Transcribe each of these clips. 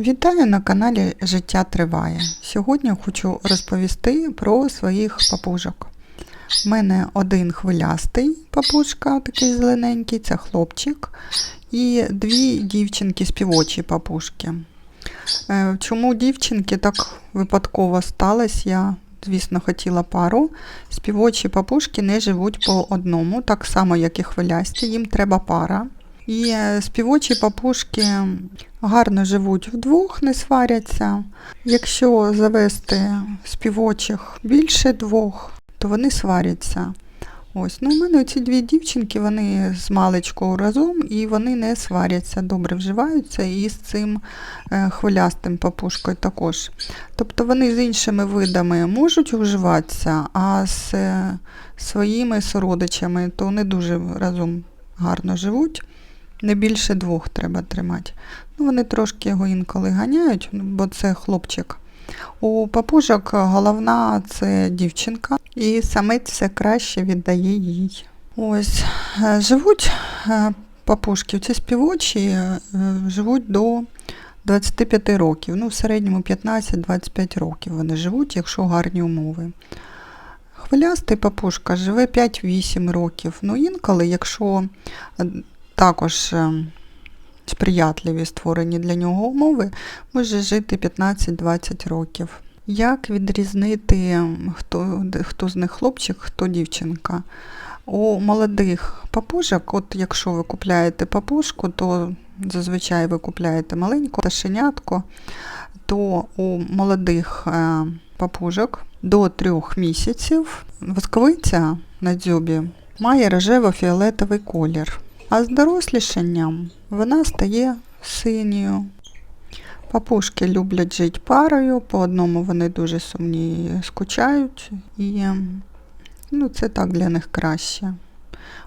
Вітаю на каналі Життя Триває. Сьогодні хочу розповісти про своїх папужок. У мене один хвилястий папушка, такий зелененький, це хлопчик, і дві дівчинки співочі папушки. Е, Чому дівчинки так випадково сталося? Я, звісно, хотіла пару. Співочі папушки не живуть по одному, так само, як і хвилясті, їм треба пара. І співочі папушки гарно живуть вдвох, не сваряться. Якщо завести співочих більше двох, то вони сваряться. Ось, ну, у мене ці дві дівчинки, вони з маличкою разом і вони не сваряться, добре вживаються і з цим е, хвилястим папушкою також. Тобто вони з іншими видами можуть вживатися, а з е, своїми сородичами то не дуже разом гарно живуть. Не більше двох треба тримати. Ну, вони трошки його інколи ганяють, бо це хлопчик. У папужок головна це дівчинка, і самець все краще віддає їй. Ось, е, живуть е, папушки, ці співочі е, живуть до 25 років. Ну, в середньому 15-25 років вони живуть, якщо гарні умови. Хвилястий папушка живе 5-8 років. Ну, інколи, якщо також е, сприятливі створені для нього умови, може жити 15-20 років. Як відрізнити, хто, хто з них хлопчик, хто дівчинка? У молодих папужок, от якщо ви купляєте папушку, то зазвичай ви купляєте маленьку пташенятку, то у молодих е, папужок до трьох місяців восковиця на дзьобі має рожево-фіолетовий колір, а з дорослішанням вона стає синьою. Папушки люблять жити парою, по одному вони дуже сумні скучають, і ну, це так для них краще.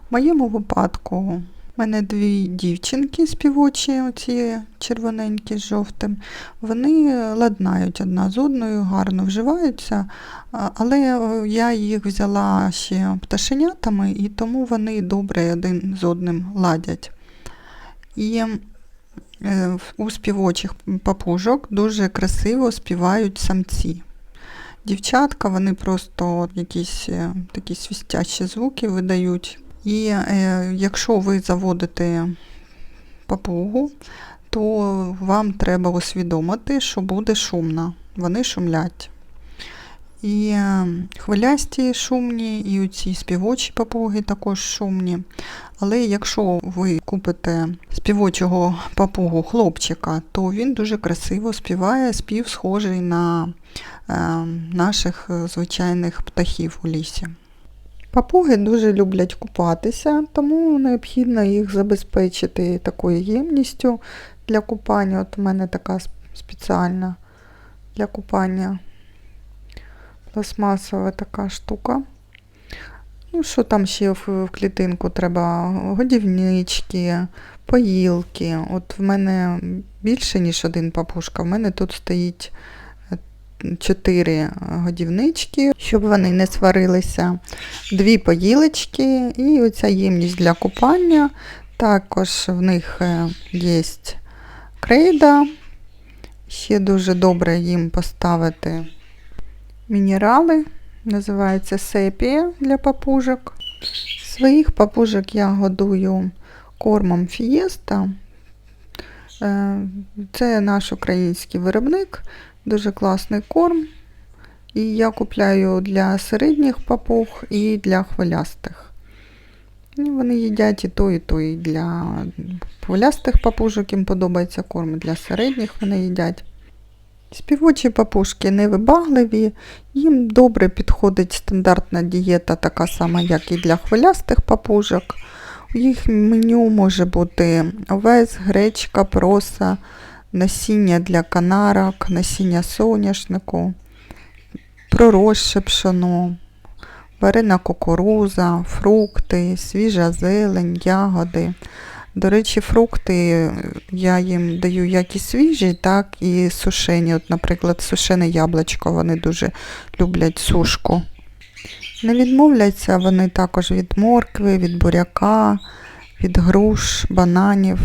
В моєму випадку в мене дві дівчинки співочі, оці червоненькі з жовтим, вони ладнають одна з одною, гарно вживаються, але е, я їх взяла ще пташенятами, і тому вони добре один з одним ладять. І е, у співочих папужок дуже красиво співають самці. Дівчатка, вони просто якісь е, такі свистящі звуки видають. І е, якщо ви заводите папугу, то вам треба усвідомити, що буде шумно. Вони шумлять. І е, хвилясті шумні, і ці співочі папуги також шумні. Але якщо ви купите співочого папугу хлопчика, то він дуже красиво співає, спів схожий на е, наших е, звичайних птахів у лісі. Папуги дуже люблять купатися, тому необхідно їх забезпечити такою ємністю для купання. От у мене така спеціальна для купання пластмасова така штука. Ну, що там ще в, клітинку треба? Годівнички, поїлки. От в мене більше, ніж один папушка. В мене тут стоїть чотири годівнички, щоб вони не сварилися, дві поїлочки і оця ємність для купання. Також в них е, є крейда. Ще дуже добре їм поставити мінерали. Називається сепія для папужок. Своїх папужок я годую кормом Фієста. Е, Це наш український виробник, дуже класний корм. І я купляю для середніх папуг і для хвилястих. І вони їдять і то, і то, і для хвилястих папужок їм подобається корм, для середніх вони їдять. Співочі папушки невибагливі, їм добре підходить стандартна дієта, така сама, як і для хвилястих папужок. У їх меню може бути овес, гречка, проса, насіння для канарок, насіння соняшнику, проросше пшоно, варена кукуруза, фрукти, свіжа зелень, ягоди. До речі, фрукти я їм даю як і свіжі, так і сушені. От, наприклад, сушене яблучко, вони дуже люблять сушку. Не відмовляться вони також від моркви, від буряка, від груш, бананів.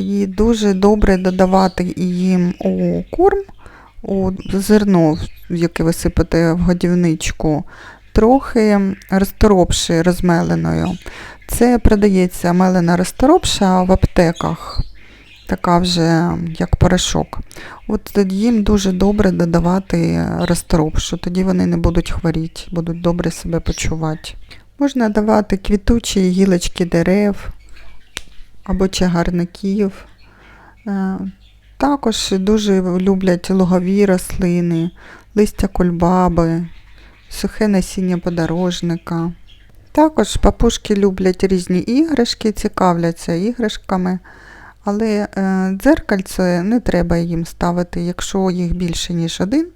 І дуже добре додавати їм у корм, у зерно, яке ви сипете в годівничку, трохи розторопши розмеленою. Це продається мелена розторопша в аптеках, така вже як порошок. От їм дуже добре додавати розторопшу, тоді вони не будуть хворіти, будуть добре себе почувати. Можна давати квітучі гілочки дерев або чагарників. Е, Також дуже люблять лугові рослини, листя кульбаби, сухе насіння подорожника. Також папушки люблять різні іграшки, цікавляться іграшками, але е, дзеркальце не треба їм ставити. Якщо їх більше, ніж один,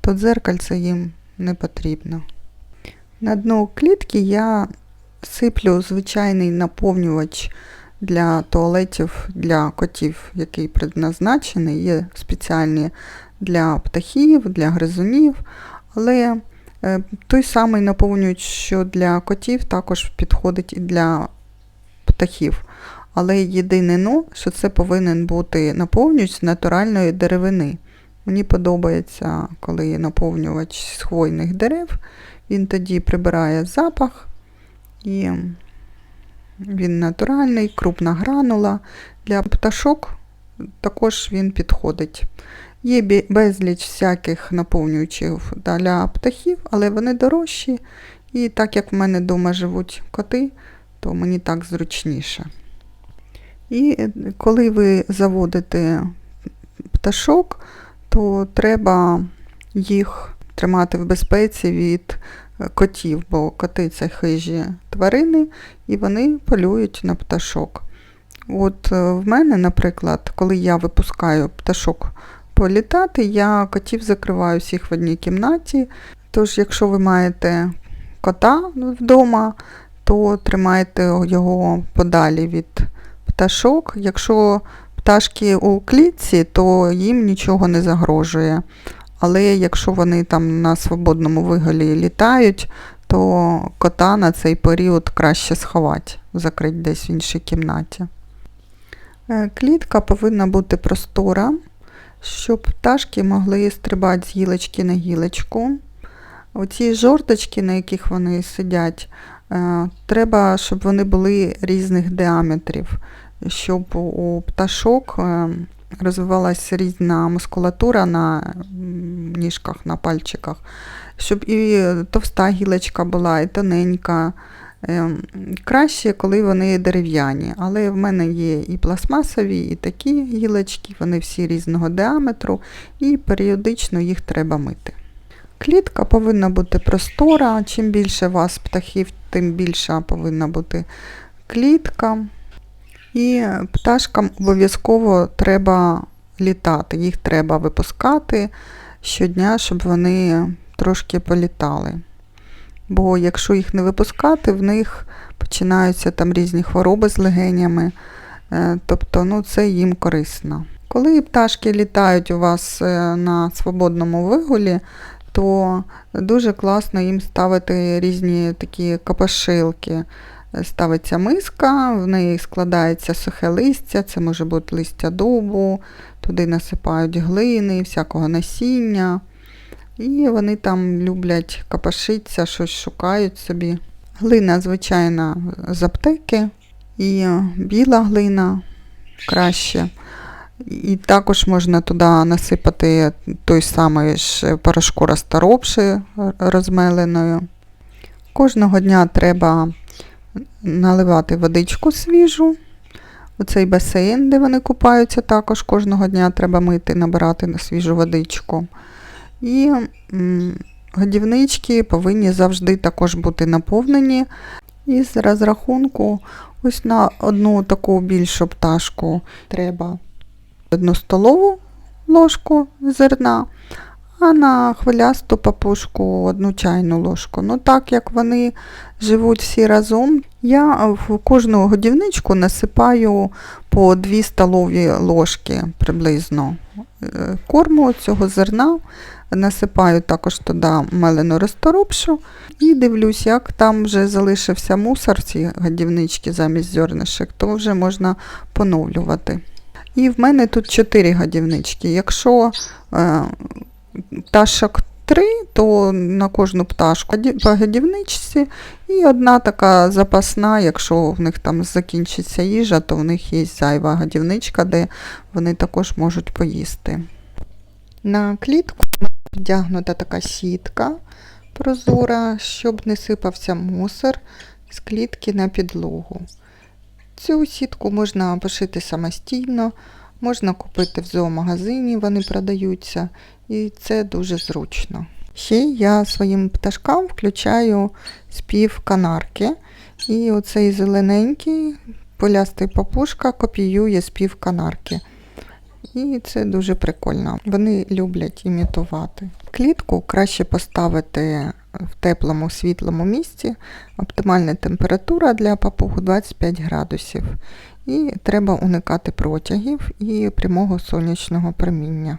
то дзеркальце їм не потрібно. На дно клітки я сиплю звичайний наповнювач для туалетів для котів, який предназначений. Є спеціальні для птахів, для гризунів, але е, той самий наповнювач, що для котів, також підходить і для птахів. Але єдине но, що це повинен бути наповнювач з натуральної деревини. Мені подобається, коли є наповнювач з хвойних дерев, він тоді прибирає запах і він натуральний, крупна гранула. Для пташок також він підходить. Є безліч всяких наповнюючих для птахів, але вони дорожчі. І так як в мене вдома живуть коти, то мені так зручніше. І е, коли ви заводите пташок, то треба їх тримати в безпеці від котів, бо коти це хижі тварини, і вони полюють на пташок. От е, в мене, наприклад, коли я випускаю пташок політати, я котів закриваю всіх в одній кімнаті. Тож, якщо ви маєте кота вдома, то тримайте його подалі від пташок. Якщо пташки у клітці, то їм нічого не загрожує. Але якщо вони там на свободному виголі літають, то кота на цей період краще сховати, закрити десь в іншій кімнаті. Е, Клітка повинна бути простора, щоб пташки могли стрибати з гілочки на гілочку. Оці жордочки, на яких вони сидять, е, треба, щоб вони були різних діаметрів, щоб у пташок е, розвивалася різна мускулатура на ніжках, на пальчиках, щоб і товста гілочка була, і тоненька. Ем, Краще, коли вони дерев'яні, але в мене є і пластмасові, і такі гілочки, вони всі різного діаметру, і періодично їх треба мити. Клітка повинна бути простора, чим більше у вас птахів, тим більша повинна бути клітка. І пташкам обов'язково треба літати, їх треба випускати щодня, щоб вони трошки політали. Бо якщо їх не випускати, в них починаються там різні хвороби з легенями, е, тобто ну, це їм корисно. Коли пташки літають у вас е, на свободному вигулі, то дуже класно їм ставити різні такі капошилки. Ставиться миска, в неї складається сухе листя, це може бути листя дубу, туди насипають глини, всякого насіння. І вони там люблять капашитися, щось шукають собі. Глина, звичайна, з аптеки, і біла глина краще. І також можна туди насипати той самий ж порошку розторопши розмеленою. Кожного дня треба наливати водичку свіжу. Оцей басейн, де вони купаються, також кожного дня треба мити, набирати на свіжу водичку. І годівнички повинні завжди також бути наповнені. І з розрахунку ось на одну таку більшу пташку треба одну столову ложку зерна, а на хвилясту папушку одну чайну ложку. Ну так як вони живуть всі разом, я в кожну годівничку насипаю по 2 столові ложки приблизно е, корму цього зерна. Насипаю також туди мелену розторопшу і дивлюсь, як там вже залишився мусор, ці годівнички замість зернишек, то вже можна поновлювати. І в мене тут 4 годівнички. Якщо е, пташок 3, то на кожну пташку по годівничці і одна така запасна, якщо в них там закінчиться їжа, то в них є зайва годівничка, де вони також можуть поїсти. На клітку вдягнута така сітка прозора, щоб не сипався мусор з клітки на підлогу. Цю сітку можна пошити самостійно, можна купити в зоомагазині, вони продаються, і це дуже зручно. Ще я своїм пташкам включаю спів канарки. І оцей зелененький полястий папушка копіює спів канарки. І це дуже прикольно. Вони люблять імітувати. Клітку краще поставити в теплому світлому місці. Оптимальна температура для папуг 25 градусів. І треба уникати протягів і прямого сонячного проміння.